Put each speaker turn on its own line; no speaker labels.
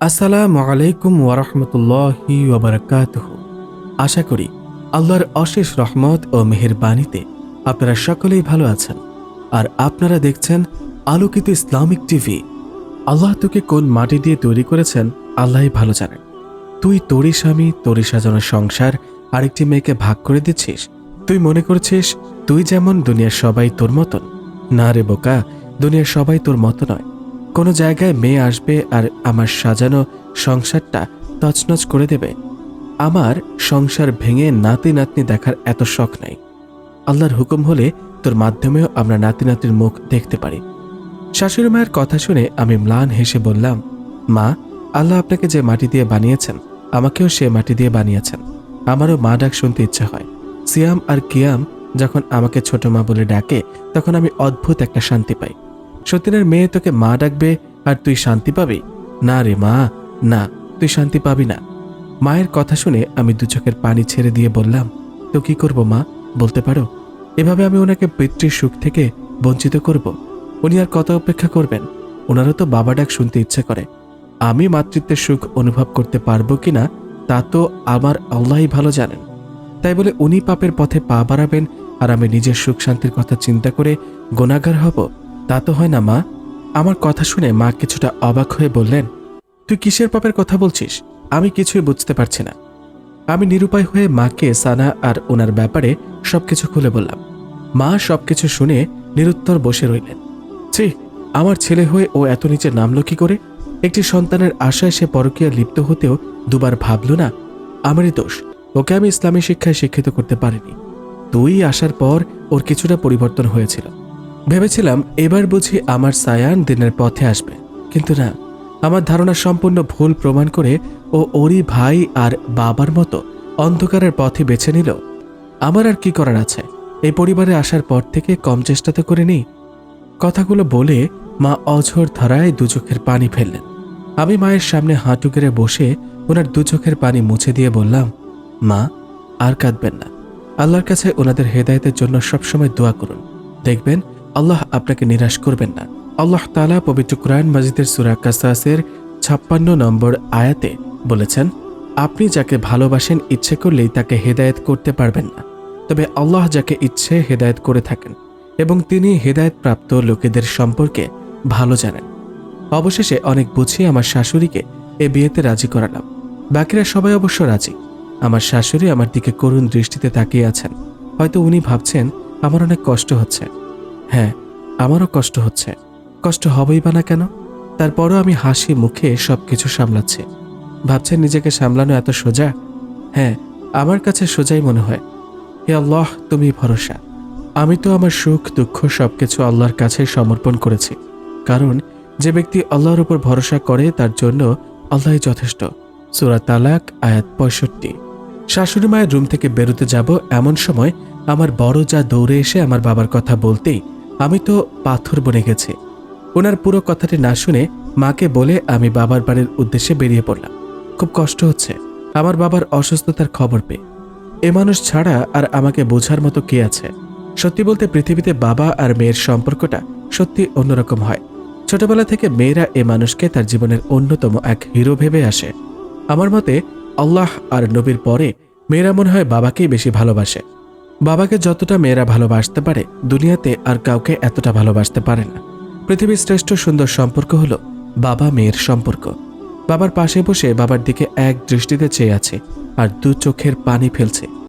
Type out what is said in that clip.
আসসালামু আলাইকুম ওরহমতুল্লাহি ওবরাকাতুহ আশা করি আল্লাহর অশেষ রহমত ও মেহেরবানিতে আপনারা সকলেই ভালো আছেন। আর আপনারা দেখছেন আলোকিত ইসলামিক টিভি। আল্লাহ তোকে কোন মাটি দিয়ে তৈরি করেছেন আল্লাহই ভালো জানেন। তুই তোরই স্বামী, তোরই সাজানো সংসার, আরেকটি মেয়েকে ভাগ করে দিচ্ছিস। তুই মনে করছিস, তুই যেমন দুনিয়ার সবাই তোর মতন, না রে বোকা, দুনিয়ার সবাই তোর মতো নয়। কোনো জায়গায় মেয়ে আসবে আর আমার সাজানো সংসারটা তছনছ করে দেবে। আমার সংসার ভেঙে নাতি নাতনি দেখার এত শখ নাই। আল্লাহর হুকুম হলে তোর মাধ্যমেও আমরা নাতি নাতির মুখ দেখতে পারি। শাশুড়ি মায়ের কথা শুনে আমি ম্লান হেসে বললাম, মা, আল্লাহ আপনাকে যে মাটি দিয়ে বানিয়েছেন, আমাকেও সে মাটি দিয়ে বানিয়েছেন। আমারও মা ডাক শুনতে ইচ্ছা হয়। সিয়াম আর কিয়াম যখন আমাকে ছোট মা বলে ডাকে, তখন আমি অদ্ভুত একটা শান্তি পাই। সতীনের মেয়ে তোকে মা ডাকবে আর তুই শান্তি পাবি? না রে মা, না, তুই শান্তি পাবি না। মায়ের কথা শুনে আমি দু চোখের পানি ছেড়ে দিয়ে বললাম, তো কি করব মা? বলতে পারো? এভাবে আমি ওনাকে পিতৃ সুখ থেকে বঞ্চিত করব। উনি আর কত অপেক্ষা করবেন? ওনারও তো বাবা ডাক শুনতে ইচ্ছে করে। আমি মাতৃত্বের সুখ অনুভব করতে পারব কিনা তা তো আমার আল্লাহই ভালো জানেন। তাই বলে উনি পাপের পথে পা বাড়াবেন আর আমি নিজের সুখ শান্তির কথা চিন্তা করে গোনাগার হব। তা তো হয় না, মা। আমার কথা শুনে মা কিছুটা অবাক হয়ে বললেন, তুই কিসের পাপের কথা বলছিস? আমি কিছুই বুঝতে পারছি না। আমি নিরুপায় হয়ে মাকে, সানা আর ওনার ব্যাপারে সবকিছু খুলে বললাম। মা সবকিছু শুনে নিরুত্তর বসে রইলেন। ছি, আমার ছেলে হয়ে ও এত নিচে নামলো কি করে? একটি সন্তানের আশায় সে পরকীয়া লিপ্ত হতেও দুবার ভাবল না? আমারই দোষ। ওকে আমি ইসলামী শিক্ষায় শিক্ষিত করতে পারিনি। তুই আসার পর ওর কিছুটা পরিবর্তন হয়েছিল। ভেবেছিলাম এবার বুঝি আমার সায়ান দিনের পথে আসবে। কিন্তু না, আমার ধারণা সম্পূর্ণ ভুল প্রমাণ করে ও ওরই ভাই আর বাবার মতো অন্ধকারের পথে বেছে নিল। আমার আর কি করার আছে? এই পরিবারে আসার পর থেকে কম চেষ্টা তো করিনি। কথাগুলো বলে মা অঝোর ধারায় দু চোখের পানি ফেললেন। আমি মায়ের সামনে হাঁটু গেড়ে বসে ওনার দু চোখের পানি মুছে দিয়ে বললাম, মা, আর কাঁদবেন না। আল্লাহর কাছে ওনাদের হেদায়েতের জন্য সবসময় দোয়া করুন। দেখবেন আল্লাহ আপনাকে নিরাশ করবেন না। আল্লাহ তালা পবিত্র কুরআন মাজিদের সুরা কাসাসের ছাপ্পান্ন নম্বর আয়াতে বলেছেন, আপনি যাকে ভালোবাসেন ইচ্ছে করলেই তাকে হেদায়েত করতে পারবেন না। তবে আল্লাহ যাকে ইচ্ছে হেদায়েত করে থাকেন এবং তিনি হেদায়েত প্রাপ্ত লোকেদের সম্পর্কে ভালো জানেন। অবশেষে অনেক বুঝিয়ে আমার শাশুড়িকে এ বিয়েতে রাজি করালাম। বাকিরা সবাই অবশ্য রাজি। আমার শাশুড়ি আমার দিকে করুণ দৃষ্টিতে তাকিয়ে আছেন। হয়তো উনি ভাবছেন, আমার অনেক কষ্ট হচ্ছে। হ্যাঁ আমারও কষ্ট হচ্ছে। কষ্ট হবেই বা না কেন? তারপরও আমি হাসি মুখে সবকিছু সামলাচ্ছি। ভাবছেন নিজেকে সামলানো এত সোজা? হ্যাঁ আমার কাছে সোজাই মনে হয়। হে আল্লাহ, তুমি ভরসা। আমি তো আমার সুখ, দুঃখ, সবকিছু আল্লাহর কাছে সমর্পণ করেছি। কারণ যে ব্যক্তি আল্লাহর উপর ভরসা করে, তার জন্য আল্লাহই যথেষ্ট। সুরা তালাক, আয়াত পঁয়ষট্টি। শাশুড়ি মায়ের রুম থেকে বেরোতে যাব এমন সময় আমার বড় যা দৌড়ে এসে আমার বাবার কথা বলতেই আমি তো পাথর বনে গেছি। ওনার পুরো কথাটি না শুনে মাকে বলে আমি বাবার বাড়ির উদ্দেশ্যে বেরিয়ে পড়লাম। খুব কষ্ট হচ্ছে। আমার বাবার অসুস্থতার খবর পেয়ে। এ মানুষ ছাড়া আর আমাকে বোঝার মতো কে আছে? সত্যি বলতে পৃথিবীতে বাবা আর মেয়ের সম্পর্কটা সত্যি অন্যরকম হয়। ছোটবেলা থেকে মেয়েরা এ মানুষকে তার জীবনের অন্যতম এক হিরো ভেবে আসে। আমার মতে আল্লাহ আর নবীর পরে মেয়েরা মনে হয় বাবাকেই বেশি ভালোবাসে। বাবাকে যতটা মেয়েরা ভালোবাসতে পারে, দুনিয়াতে আর কাউকে এতটা ভালোবাসতে পারে না। পৃথিবীর শ্রেষ্ঠ সুন্দর সম্পর্ক হল বাবা মেয়ের সম্পর্ক। বাবার পাশে বসে বাবার দিকে এক দৃষ্টিতে চেয়ে আছে আর দু চোখের পানি ফেলছে।